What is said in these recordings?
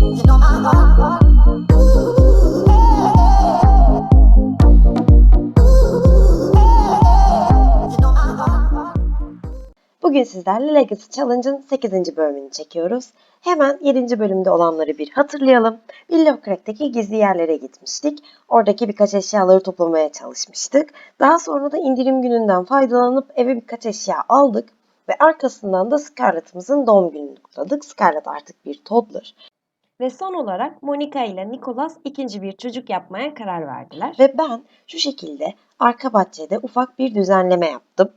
Bugün sizlerle Legacy Challenge'ın 8. bölümünü çekiyoruz. Hemen 7. bölümde olanları bir hatırlayalım. Willow Crack'teki gizli yerlere gitmiştik. Oradaki birkaç eşyaları toplamaya çalışmıştık. Daha sonra da indirim gününden faydalanıp eve birkaç eşya aldık. Ve arkasından da Scarlett'ımızın doğum gününü kutladık. Scarlett artık bir toddler. Ve son olarak Monica ile Nicholas ikinci bir çocuk yapmaya karar verdiler. Ve ben şu şekilde arka bahçede ufak bir düzenleme yaptım.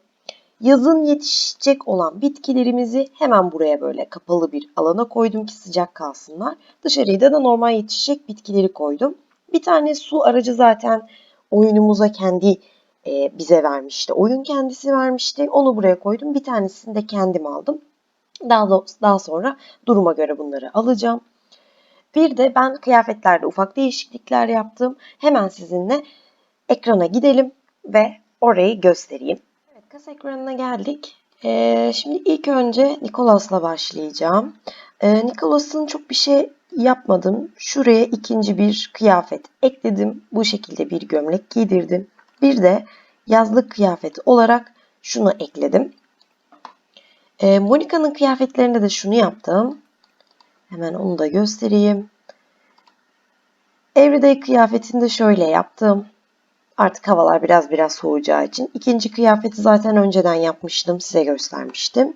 Yazın yetişecek olan bitkilerimizi hemen buraya böyle kapalı bir alana koydum ki sıcak kalsınlar. Dışarıya da normal yetişecek bitkileri koydum. Bir tane su aracı zaten oyunumuza kendi e, bize vermişti. Oyun kendisi vermişti. Onu buraya koydum. Bir tanesini de kendim aldım. Daha, da- daha sonra duruma göre bunları alacağım. Bir de ben kıyafetlerde ufak değişiklikler yaptım. Hemen sizinle ekrana gidelim ve orayı göstereyim. Evet, kasa ekranına geldik. Ee, şimdi ilk önce Nicholas'la başlayacağım. Ee, Nicholas'ın çok bir şey yapmadım. Şuraya ikinci bir kıyafet ekledim. Bu şekilde bir gömlek giydirdim. Bir de yazlık kıyafet olarak şunu ekledim. Ee, Monica'nın kıyafetlerinde de şunu yaptım. Hemen onu da göstereyim. Everyday kıyafetini de şöyle yaptım. Artık havalar biraz biraz soğuyacağı için. ikinci kıyafeti zaten önceden yapmıştım. Size göstermiştim.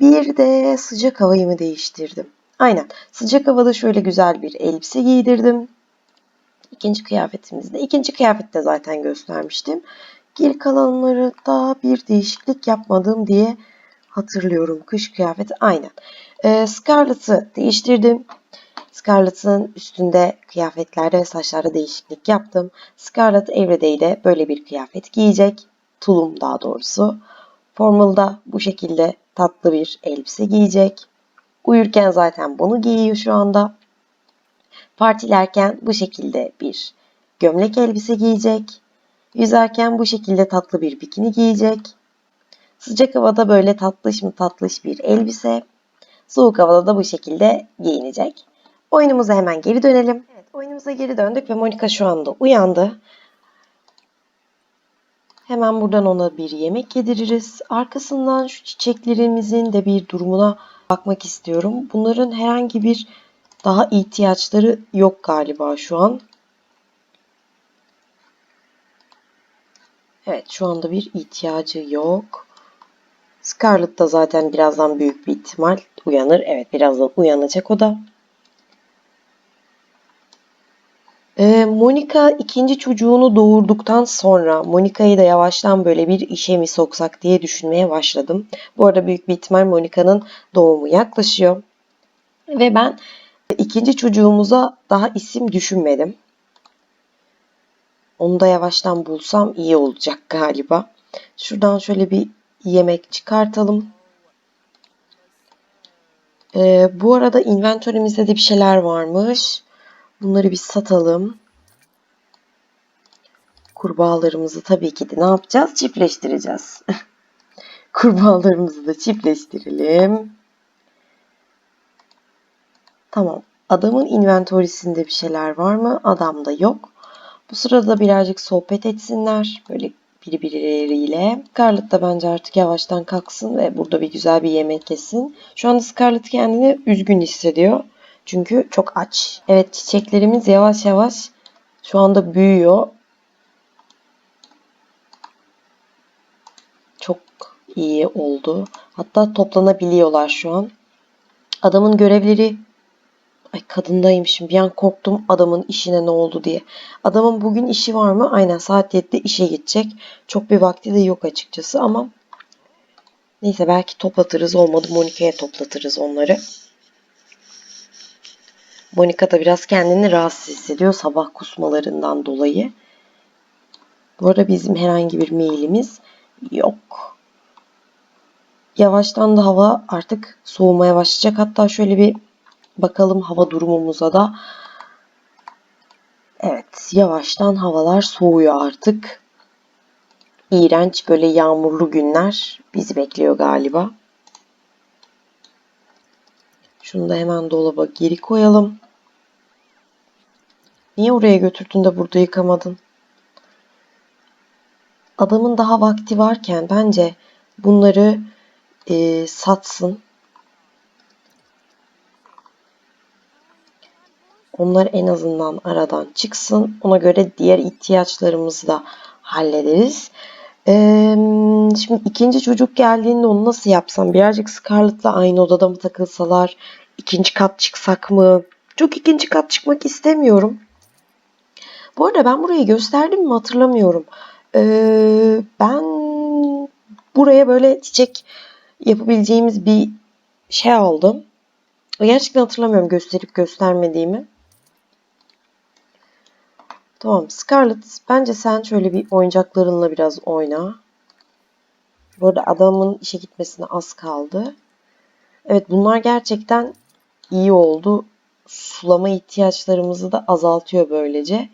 Bir de sıcak havayı mı değiştirdim? Aynen. Sıcak havada şöyle güzel bir elbise giydirdim. İkinci kıyafetimizde. İkinci kıyafette zaten göstermiştim. Geri kalanları da bir değişiklik yapmadım diye hatırlıyorum. Kış kıyafeti aynen. Ee, Scarlett'ı değiştirdim. Scarlett'ın üstünde kıyafetlerde ve saçlarda değişiklik yaptım. Scarlett Everyday'de böyle bir kıyafet giyecek. Tulum daha doğrusu. Formal'da bu şekilde tatlı bir elbise giyecek. Uyurken zaten bunu giyiyor şu anda. Partilerken bu şekilde bir gömlek elbise giyecek. Yüzerken bu şekilde tatlı bir bikini giyecek. Sıcak havada böyle tatlış mı tatlış bir elbise. Soğuk havada da bu şekilde giyinecek. Oyunumuza hemen geri dönelim. Evet, oyunumuza geri döndük ve Monica şu anda uyandı. Hemen buradan ona bir yemek yediririz. Arkasından şu çiçeklerimizin de bir durumuna bakmak istiyorum. Bunların herhangi bir daha ihtiyaçları yok galiba şu an. Evet şu anda bir ihtiyacı yok. Scarlett da zaten birazdan büyük bir ihtimal uyanır. Evet birazdan uyanacak o da. Ee, Monica ikinci çocuğunu doğurduktan sonra Monica'yı da yavaştan böyle bir işe mi soksak diye düşünmeye başladım. Bu arada büyük bir ihtimal Monica'nın doğumu yaklaşıyor. Ve ben ikinci çocuğumuza daha isim düşünmedim. Onu da yavaştan bulsam iyi olacak galiba. Şuradan şöyle bir yemek çıkartalım. Ee, bu arada inventörümüzde de bir şeyler varmış. Bunları bir satalım. Kurbağalarımızı tabii ki de ne yapacağız? Çiftleştireceğiz. Kurbağalarımızı da çiftleştirelim. Tamam. Adamın inventorisinde bir şeyler var mı? Adamda yok. Bu sırada birazcık sohbet etsinler. Böyle birbirleriyle. Scarlett da bence artık yavaştan kalksın ve burada bir güzel bir yemek yesin. Şu anda Scarlett kendini üzgün hissediyor. Çünkü çok aç. Evet çiçeklerimiz yavaş yavaş şu anda büyüyor. Çok iyi oldu. Hatta toplanabiliyorlar şu an. Adamın görevleri Ay kadındaymışım. Bir an korktum adamın işine ne oldu diye. Adamın bugün işi var mı? Aynen saat 7'de işe gidecek. Çok bir vakti de yok açıkçası ama neyse belki toplatırız. Olmadı Monica'ya toplatırız onları. Monica da biraz kendini rahatsız hissediyor sabah kusmalarından dolayı. Bu arada bizim herhangi bir mailimiz yok. Yavaştan da hava artık soğumaya başlayacak. Hatta şöyle bir bakalım hava durumumuza da. Evet, yavaştan havalar soğuyor artık. İğrenç böyle yağmurlu günler bizi bekliyor galiba. Şunu da hemen dolaba geri koyalım. Niye oraya götürdün de burada yıkamadın? Adamın daha vakti varken bence bunları e, satsın. Onlar en azından aradan çıksın. Ona göre diğer ihtiyaçlarımızı da hallederiz. Ee, şimdi ikinci çocuk geldiğinde onu nasıl yapsam? Birazcık Scarlett'la aynı odada mı takılsalar? İkinci kat çıksak mı? Çok ikinci kat çıkmak istemiyorum. Bu arada ben burayı gösterdim mi hatırlamıyorum. Ee, ben buraya böyle çiçek yapabileceğimiz bir şey aldım. Gerçekten hatırlamıyorum gösterip göstermediğimi. Tamam Scarlett bence sen şöyle bir oyuncaklarınla biraz oyna. Bu arada adamın işe gitmesine az kaldı. Evet bunlar gerçekten iyi oldu. Sulama ihtiyaçlarımızı da azaltıyor böylece.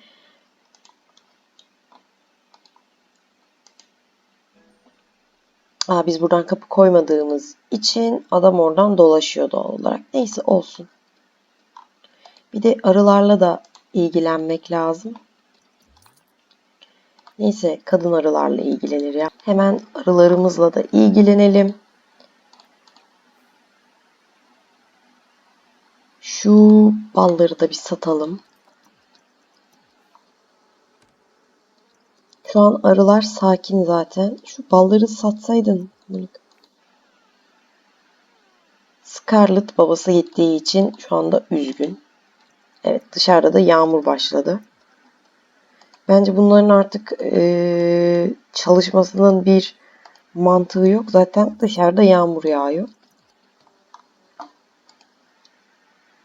Aa, biz buradan kapı koymadığımız için adam oradan dolaşıyor doğal olarak. Neyse olsun. Bir de arılarla da ilgilenmek lazım. Neyse kadın arılarla ilgilenir ya. Hemen arılarımızla da ilgilenelim. Şu balları da bir satalım. Şu an arılar sakin zaten. Şu balları satsaydın. Monika. Scarlett babası gittiği için şu anda üzgün. Evet dışarıda da yağmur başladı. Bence bunların artık eee, çalışmasının bir mantığı yok. Zaten dışarıda yağmur yağıyor.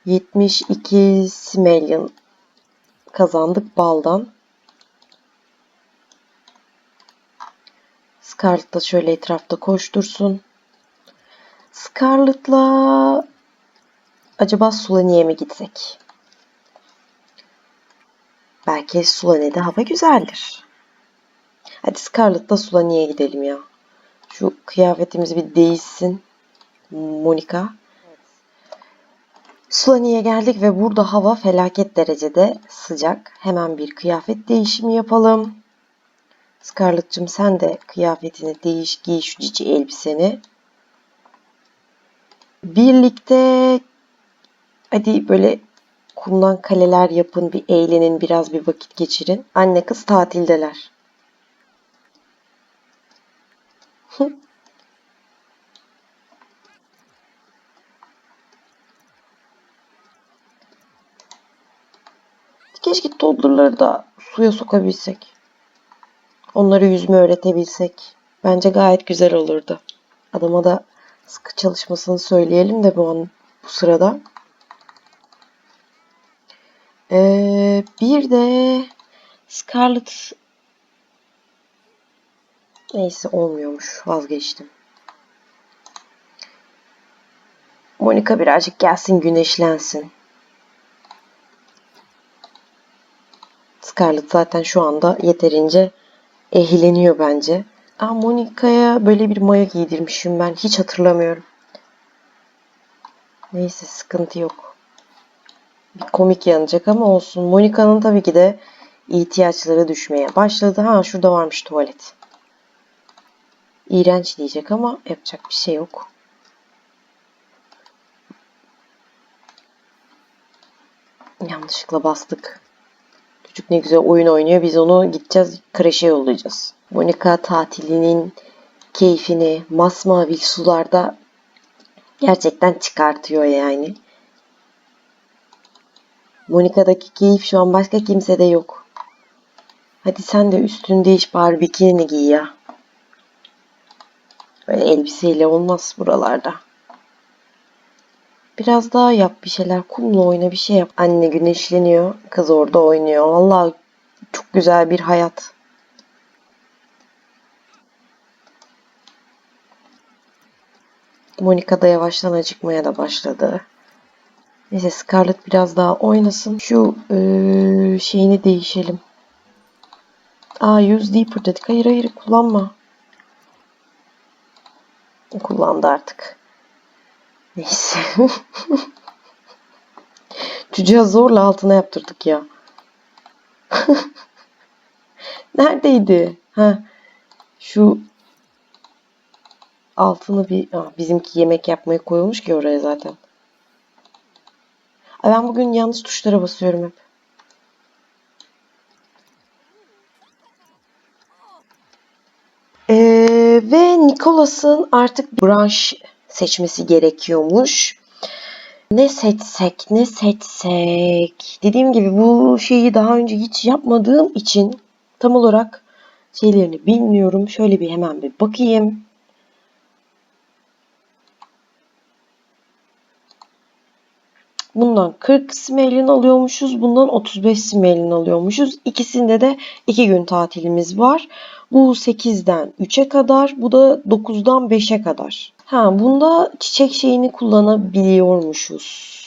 72 Simelyan kazandık baldan. Scarlett da şöyle etrafta koştursun. Scarlett'la acaba Sulani'ye mi gitsek? Belki Sulane'de hava güzeldir. Hadi Scarlett'la Sulane'ye gidelim ya. Şu kıyafetimiz bir değişsin. Monika. Sulane'ye geldik ve burada hava felaket derecede sıcak. Hemen bir kıyafet değişimi yapalım. Scarlett'cığım sen de kıyafetini değiş giy şu cici elbiseni. Birlikte hadi böyle kumdan kaleler yapın, bir eğlenin, biraz bir vakit geçirin. Anne kız tatildeler. Keşke toddler'ları da suya sokabilsek. Onları yüzme öğretebilsek. Bence gayet güzel olurdu. Adama da sıkı çalışmasını söyleyelim de bu an bu sırada. Ee, bir de Scarlett neyse olmuyormuş vazgeçtim. Monica birazcık gelsin güneşlensin. Scarlett zaten şu anda yeterince ehleniyor bence. Aa Monica'ya böyle bir mayo giydirmişim ben. Hiç hatırlamıyorum. Neyse sıkıntı yok. Bir komik yanacak ama olsun. Monica'nın tabii ki de ihtiyaçları düşmeye başladı. Ha şurada varmış tuvalet. İğrenç diyecek ama yapacak bir şey yok. Yanlışlıkla bastık. Çocuk ne güzel oyun oynuyor. Biz onu gideceğiz kreşe yollayacağız. Monica tatilinin keyfini masmavi sularda gerçekten çıkartıyor yani. Monica'daki keyif şu an başka kimsede yok. Hadi sen de üstünde değiş bari bikinini giy ya. Böyle elbiseyle olmaz buralarda. Biraz daha yap bir şeyler. Kumla oyna bir şey yap. Anne güneşleniyor. Kız orada oynuyor. Vallahi çok güzel bir hayat. Monica da yavaştan acıkmaya da başladı. Neyse Scarlett biraz daha oynasın. Şu eee, şeyini değişelim. Aa use deeper dedik. Hayır hayır kullanma. Kullandı artık. Neyse. Çocuğa zorla altına yaptırdık ya. Neredeydi? Ha. Şu altını bir Aa, bizimki yemek yapmaya koyulmuş ki oraya zaten. Ben bugün yanlış tuşlara basıyorum hep. Ee, ve Nicholas'ın artık branş seçmesi gerekiyormuş. Ne seçsek, ne seçsek. Dediğim gibi bu şeyi daha önce hiç yapmadığım için tam olarak şeylerini bilmiyorum. Şöyle bir hemen bir bakayım. Bundan 40 simelin alıyormuşuz. Bundan 35 simelin alıyormuşuz. İkisinde de 2 gün tatilimiz var. Bu 8'den 3'e kadar. Bu da 9'dan 5'e kadar. Ha, bunda çiçek şeyini kullanabiliyormuşuz.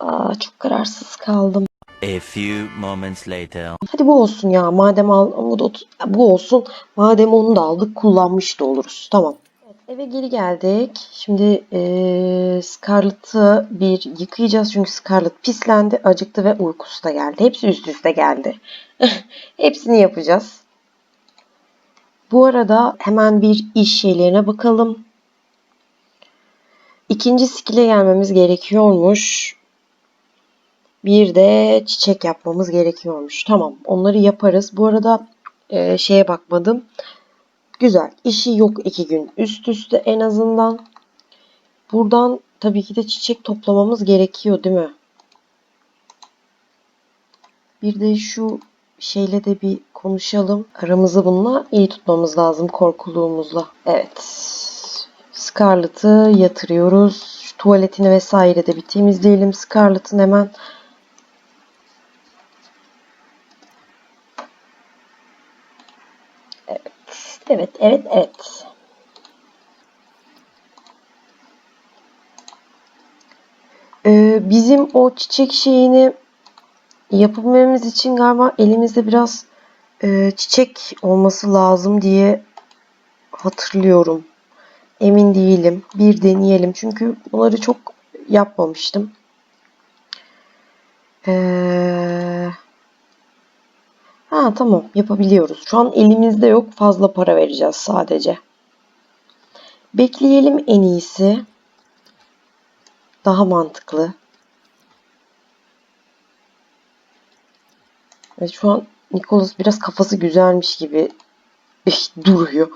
Aa, çok kararsız kaldım. A few moments later. Hadi bu olsun ya. Madem al, bu, da, bu olsun. Madem onu da aldık kullanmış da oluruz. Tamam. Evet, eve geri geldik. Şimdi eee Scarlett'ı bir yıkayacağız. Çünkü Scarlett pislendi, acıktı ve uykusu da geldi. Hepsi üst üste geldi. Hepsini yapacağız. Bu arada hemen bir iş şeylerine bakalım. İkinci skill'e gelmemiz gerekiyormuş. Bir de çiçek yapmamız gerekiyormuş. Tamam onları yaparız. Bu arada e, şeye bakmadım. Güzel. İşi yok iki gün üst üste en azından. Buradan tabii ki de çiçek toplamamız gerekiyor değil mi? Bir de şu şeyle de bir konuşalım. Aramızı bununla iyi tutmamız lazım korkuluğumuzla. Evet. Scarlett'ı yatırıyoruz. Şu tuvaletini vesaire de bir temizleyelim. Scarlett'ın hemen Evet, evet, evet. Ee, bizim o çiçek şeyini yapabilmemiz için galiba elimizde biraz e, çiçek olması lazım diye hatırlıyorum. Emin değilim. Bir deneyelim. Çünkü bunları çok yapmamıştım. Ee, ha tamam yapabiliyoruz. Şu an elimizde yok. Fazla para vereceğiz sadece. Bekleyelim en iyisi. Daha mantıklı. Evet, şu an Nicholas biraz kafası güzelmiş gibi duruyor.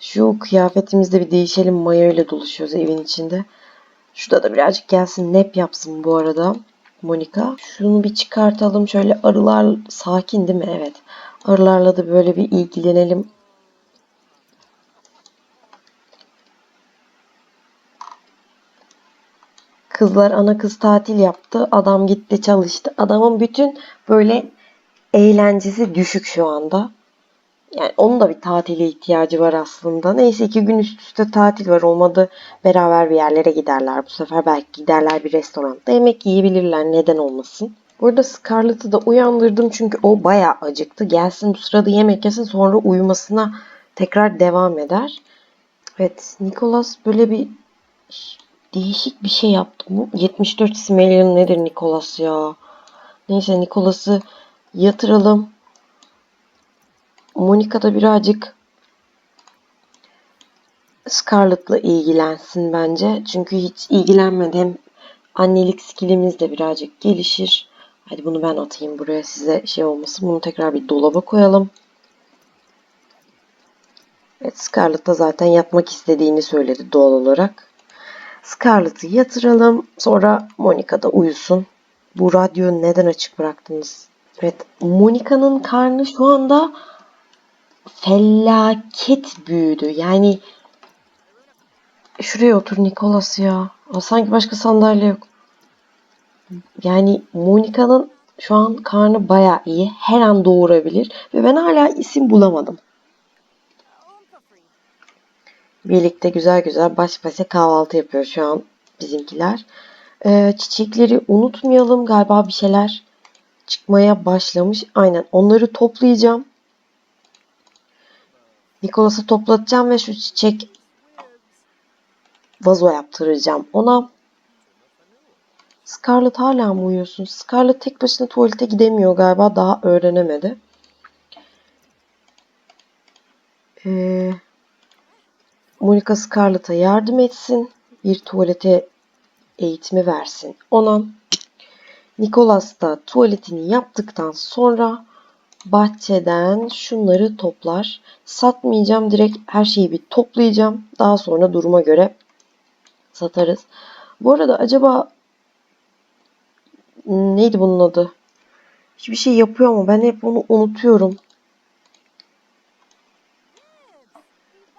Şu kıyafetimizde bir değişelim. Maya ile dolaşıyoruz evin içinde. Şurada da birazcık gelsin. Nap yapsın bu arada. Monika. Şunu bir çıkartalım. Şöyle arılar sakin değil mi? Evet. Arılarla da böyle bir ilgilenelim. Kızlar ana kız tatil yaptı. Adam gitti çalıştı. Adamın bütün böyle eğlencesi düşük şu anda. Yani onun da bir tatile ihtiyacı var aslında. Neyse iki gün üst üste tatil var. Olmadı beraber bir yerlere giderler. Bu sefer belki giderler bir restoranda. Yemek yiyebilirler. Neden olmasın. Burada Scarlett'ı da uyandırdım çünkü o bayağı acıktı. Gelsin bu sırada yemek yesin sonra uyumasına tekrar devam eder. Evet Nicholas böyle bir değişik bir şey yaptı. Bu 74 Simelian nedir Nicholas ya? Neyse Nicholas'ı yatıralım. Monica da birazcık Scarlett'la ilgilensin bence. Çünkü hiç ilgilenmedi. Hem annelik skillimiz de birazcık gelişir. Hadi bunu ben atayım buraya size şey olmasın. Bunu tekrar bir dolaba koyalım. Evet Scarlett da zaten yatmak istediğini söyledi doğal olarak. Scarlett'ı yatıralım. Sonra Monica da uyusun. Bu radyoyu neden açık bıraktınız? Evet Monica'nın karnı şu anda felaket büyüdü. Yani şuraya otur Nicholas ya. Sanki başka sandalye yok. Yani Monica'nın şu an karnı baya iyi. Her an doğurabilir. Ve ben hala isim bulamadım. Birlikte güzel güzel baş başa kahvaltı yapıyor şu an bizimkiler. Ee, çiçekleri unutmayalım. Galiba bir şeyler çıkmaya başlamış. Aynen onları toplayacağım. Nikolas'ı toplatacağım ve şu çiçek vazo yaptıracağım ona. Scarlett hala mı uyuyorsun? Scarlett tek başına tuvalete gidemiyor galiba. Daha öğrenemedi. Ee, Monica Scarlett'a yardım etsin. Bir tuvalete eğitimi versin ona. Nicholas da tuvaletini yaptıktan sonra bahçeden şunları toplar. Satmayacağım direkt her şeyi bir toplayacağım. Daha sonra duruma göre satarız. Bu arada acaba neydi bunun adı? Hiçbir şey yapıyor ama ben hep onu unutuyorum.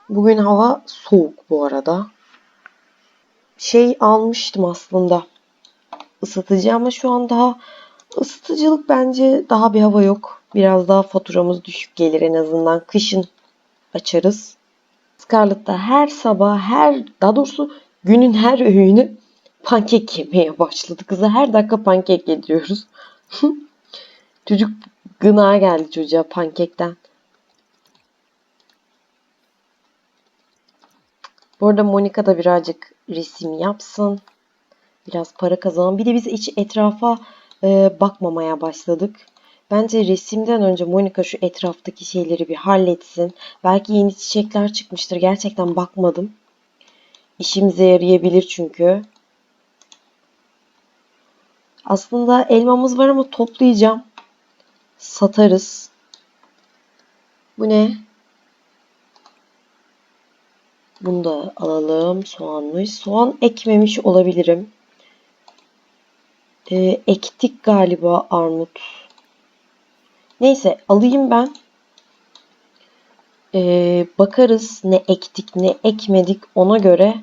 Bugün hava soğuk bu arada. Şey almıştım aslında. Isıtıcı ama şu an daha ısıtıcılık bence daha bir hava yok. Biraz daha faturamız düşük gelir en azından. Kışın açarız. Scarlett da her sabah her daha doğrusu günün her öğünü pankek yemeye başladı. Kıza her dakika pankek yediriyoruz. Çocuk gına geldi çocuğa pankekten. Bu arada Monica da birazcık resim yapsın. Biraz para kazanalım. Bir de biz hiç etrafa e, bakmamaya başladık. Bence resimden önce Monica şu etraftaki şeyleri bir halletsin. Belki yeni çiçekler çıkmıştır. Gerçekten bakmadım. İşimize yarayabilir çünkü. Aslında elmamız var ama toplayacağım. Satarız. Bu ne? Bunu da alalım. Soğanmış. Soğan ekmemiş olabilirim. Ee, ektik galiba armut. Neyse alayım ben. Ee, bakarız ne ektik ne ekmedik ona göre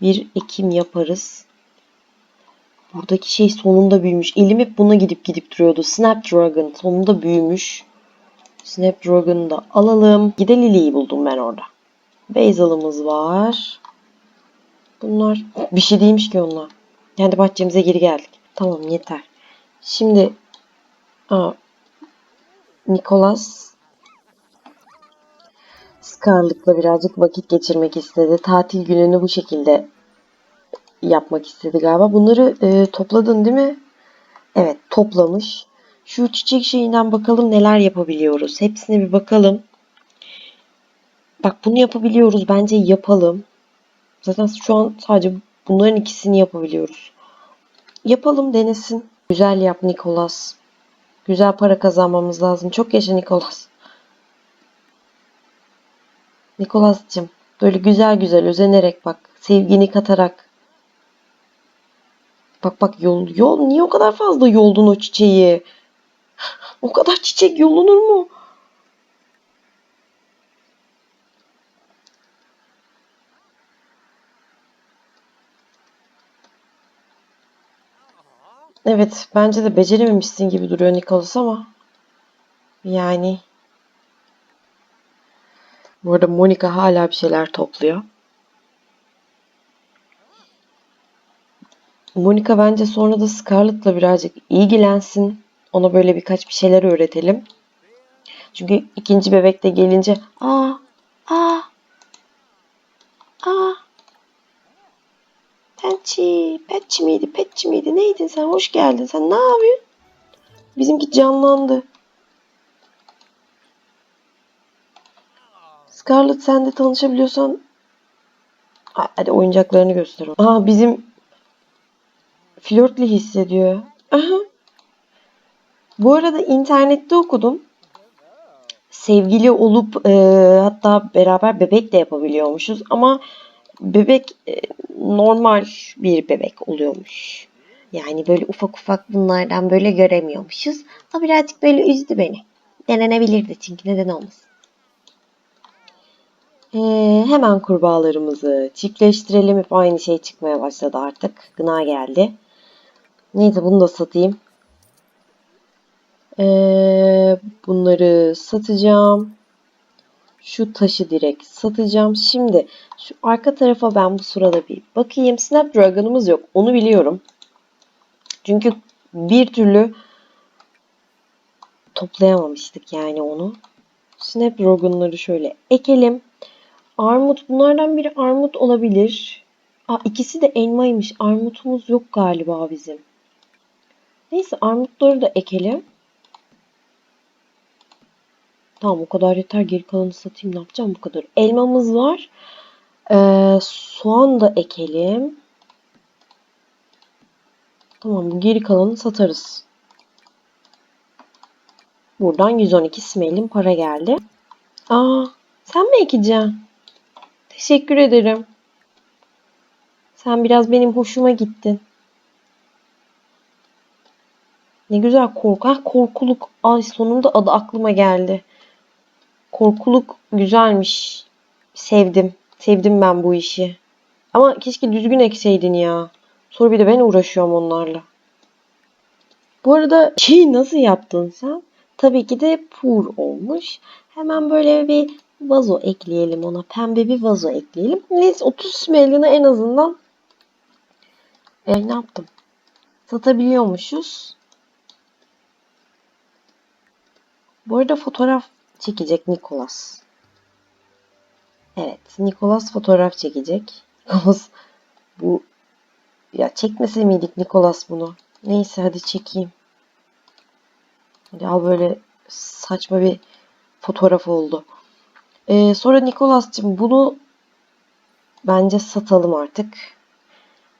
bir ekim yaparız. Buradaki şey sonunda büyümüş. Elim hep buna gidip gidip duruyordu. Snapdragon sonunda büyümüş. Snapdragon'ı da alalım. Gide Lily'yi buldum ben orada. Basil'ımız var. Bunlar bir şey değilmiş ki onlar. Kendi bahçemize geri geldik. Tamam yeter. Şimdi aa, Nicholas Scarlett'la birazcık vakit geçirmek istedi. Tatil gününü bu şekilde yapmak istedi galiba. Bunları e, topladın değil mi? Evet toplamış. Şu çiçek şeyinden bakalım neler yapabiliyoruz. Hepsine bir bakalım. Bak bunu yapabiliyoruz. Bence yapalım. Zaten şu an sadece bunların ikisini yapabiliyoruz. Yapalım denesin. Güzel yap Nicholas. Güzel para kazanmamız lazım. Çok yaşa Nicholas. Nicholas'cığım böyle güzel güzel özenerek bak. Sevgini katarak. Bak bak yol yol niye o kadar fazla yoldun o çiçeği? O kadar çiçek yolunur mu? Evet, bence de becerememişsin gibi duruyor Nicholas ama yani bu arada Monica hala bir şeyler topluyor. Monica bence sonra da Scarlett'la birazcık ilgilensin. Ona böyle birkaç bir şeyler öğretelim. Çünkü ikinci bebek de gelince aa aa Petçi, Petçi miydi, Petçi miydi? Neydin sen? Hoş geldin. Sen ne yapıyorsun? Bizimki canlandı. Scarlett sen de tanışabiliyorsan Ha, hadi oyuncaklarını göster. Aa bizim flörtli hissediyor. Aha. Bu arada internette okudum. Sevgili olup e, hatta beraber bebek de yapabiliyormuşuz ama bebek e, normal bir bebek oluyormuş. Yani böyle ufak ufak bunlardan böyle göremiyormuşuz. O birazcık böyle üzdü beni. Denenebilirdi çünkü neden olmasın. Ee, hemen kurbağalarımızı çiftleştirelim. Hep aynı şey çıkmaya başladı artık. Gına geldi. Neyse bunu da satayım. Ee, bunları satacağım. Şu taşı direkt satacağım. Şimdi şu arka tarafa ben bu sırada bir bakayım. Snapdragon'ımız yok. Onu biliyorum. Çünkü bir türlü toplayamamıştık yani onu. Snapdragon'ları şöyle ekelim. Armut bunlardan biri armut olabilir. Aa, ikisi de elmaymış. Armutumuz yok galiba bizim. Neyse armutları da ekelim. Tamam o kadar yeter. Geri kalanı satayım. Ne yapacağım bu kadar? Elmamız var. Ee, soğan da ekelim. Tamam geri kalanı satarız. Buradan 112 smelin para geldi. Aa, sen mi ekeceksin? Teşekkür ederim. Sen biraz benim hoşuma gittin. Ne güzel korku. Ha, korkuluk. Ay sonunda adı aklıma geldi. Korkuluk güzelmiş. Sevdim. Sevdim ben bu işi. Ama keşke düzgün ekseydin ya. Sonra bir de ben uğraşıyorum onlarla. Bu arada şey nasıl yaptın sen? Tabii ki de pur olmuş. Hemen böyle bir vazo ekleyelim ona. Pembe bir vazo ekleyelim. Neyse 30 smelini en azından e, ne yaptım? Satabiliyormuşuz. Bu arada fotoğraf çekecek Nikolas. Evet, Nikolas fotoğraf çekecek. Nikolas bu ya çekmese miydik Nikolas bunu? Neyse hadi çekeyim. Hadi al böyle saçma bir fotoğraf oldu. Ee, sonra Nikolas'cığım bunu bence satalım artık.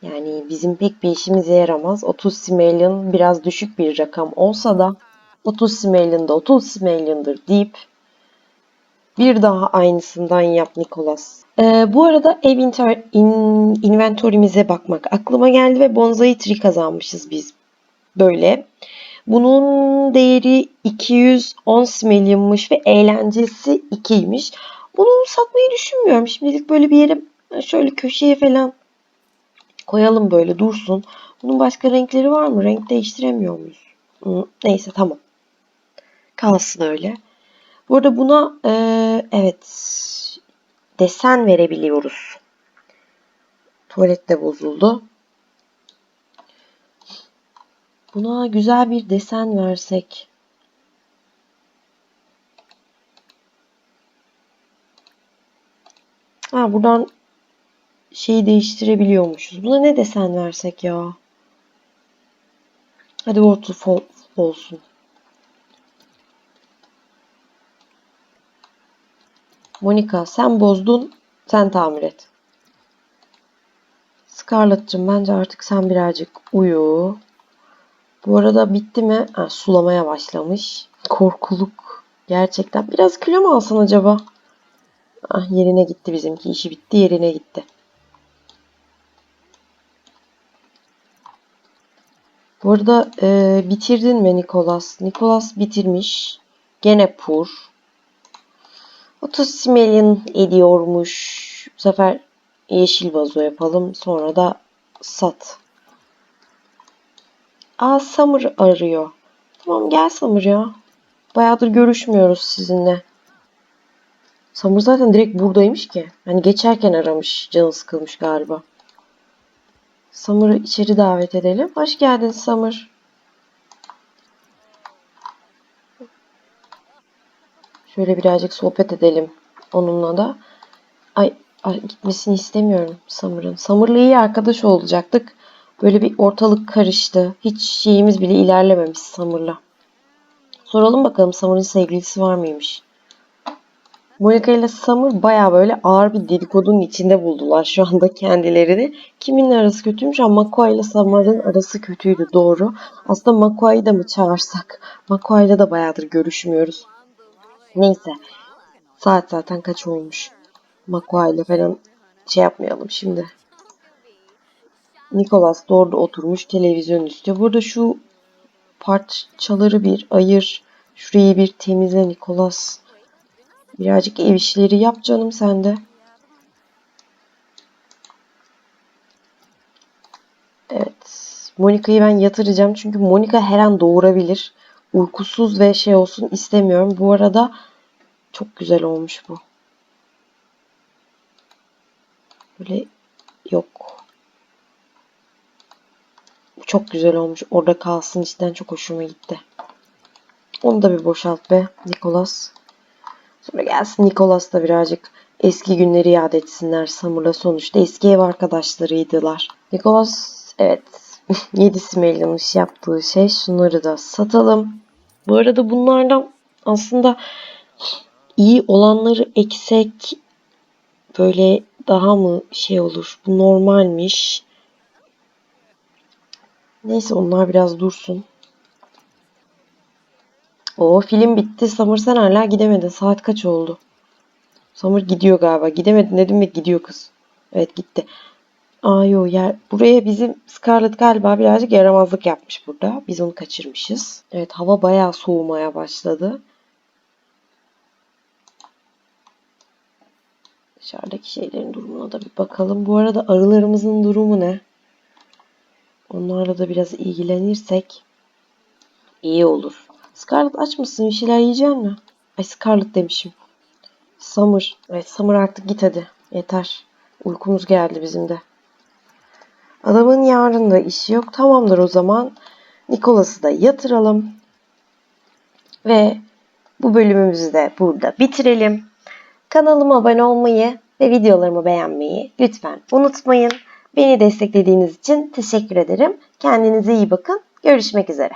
Yani bizim pek bir işimize yaramaz. 30 similyon biraz düşük bir rakam olsa da 30 similyon da 30 milyondur deyip bir daha aynısından yap Nikolas. Ee, bu arada ev inter, in, inventory'mize bakmak aklıma geldi ve bonsai tree kazanmışız biz. Böyle. Bunun değeri 210 milyonmuş ve eğlencesi 2'ymiş. Bunu satmayı düşünmüyorum. Şimdilik böyle bir yere şöyle köşeye falan koyalım böyle dursun. Bunun başka renkleri var mı? Renk değiştiremiyor muyuz? Neyse tamam. Kalsın öyle. Burada buna e, evet desen verebiliyoruz. Tuvalette bozuldu. Buna güzel bir desen versek. Ha buradan şeyi değiştirebiliyormuşuz. Buna ne desen versek ya? Hadi waterfall olsun. Monika sen bozdun. Sen tamir et. Scarlett'cığım bence artık sen birazcık uyu. Bu arada bitti mi? Ha, sulamaya başlamış. Korkuluk. Gerçekten. Biraz kilo mu alsın acaba? Ah, yerine gitti bizimki. İşi bitti yerine gitti. Bu arada e, bitirdin mi Nikolas? Nikolas bitirmiş. Gene pur. 30 similyon ediyormuş. Bu sefer yeşil vazo yapalım. Sonra da sat. Aa Summer arıyor. Tamam gel Summer ya. Bayağıdır görüşmüyoruz sizinle. Summer zaten direkt buradaymış ki. Hani geçerken aramış. Canı sıkılmış galiba. Summer'ı içeri davet edelim. Hoş geldin Summer. Şöyle birazcık sohbet edelim onunla da. Ay, ay gitmesini istemiyorum Summer'ın. Summer'la iyi arkadaş olacaktık. Böyle bir ortalık karıştı. Hiç şeyimiz bile ilerlememiş Summer'la. Soralım bakalım Summer'ın sevgilisi var mıymış? Monica ile Summer baya böyle ağır bir dedikodunun içinde buldular şu anda kendilerini. Kiminle arası kötüymüş ama Makua ile Summer'ın arası kötüydü doğru. Aslında Makua'yı da mı çağırsak? Makua ile de bayağıdır görüşmüyoruz. Neyse. Saat zaten kaç olmuş. Makua ile falan şey yapmayalım şimdi. Nicholas da orada oturmuş televizyon üstü. Burada şu parçaları bir ayır. Şurayı bir temizle Nicholas. Birazcık ev işleri yap canım sen de. Evet. Monika'yı ben yatıracağım. Çünkü Monika her an doğurabilir. Uykusuz ve şey olsun istemiyorum. Bu arada çok güzel olmuş bu. Böyle yok. Çok güzel olmuş. Orada kalsın cidden çok hoşuma gitti. Onu da bir boşalt be Nikolas. Sonra gelsin Nikolas da birazcık eski günleri yad etsinler Samur'la. Sonuçta eski ev arkadaşlarıydılar. Nikos evet 7 Smelly'nin yaptığı şey. Şunları da satalım. Bu arada bunlardan aslında iyi olanları eksek böyle daha mı şey olur? Bu normalmiş. Neyse onlar biraz dursun. O film bitti. Samur sen hala gidemedin. Saat kaç oldu? Samur gidiyor galiba. Gidemedin dedim ve gidiyor kız. Evet gitti. Aa yo yer. Buraya bizim Scarlett galiba birazcık yaramazlık yapmış burada. Biz onu kaçırmışız. Evet hava bayağı soğumaya başladı. Dışarıdaki şeylerin durumuna da bir bakalım. Bu arada arılarımızın durumu ne? Onlarla da biraz ilgilenirsek iyi olur. Scarlett aç mısın? Bir şeyler yiyecek mi? Ay Scarlett demişim. Summer. Evet Summer artık git hadi. Yeter. Uykumuz geldi bizim de. Adamın yarın da işi yok. Tamamdır o zaman. Nicholas'ı da yatıralım. Ve bu bölümümüzü de burada bitirelim. Kanalıma abone olmayı ve videolarımı beğenmeyi lütfen unutmayın. Beni desteklediğiniz için teşekkür ederim. Kendinize iyi bakın. Görüşmek üzere.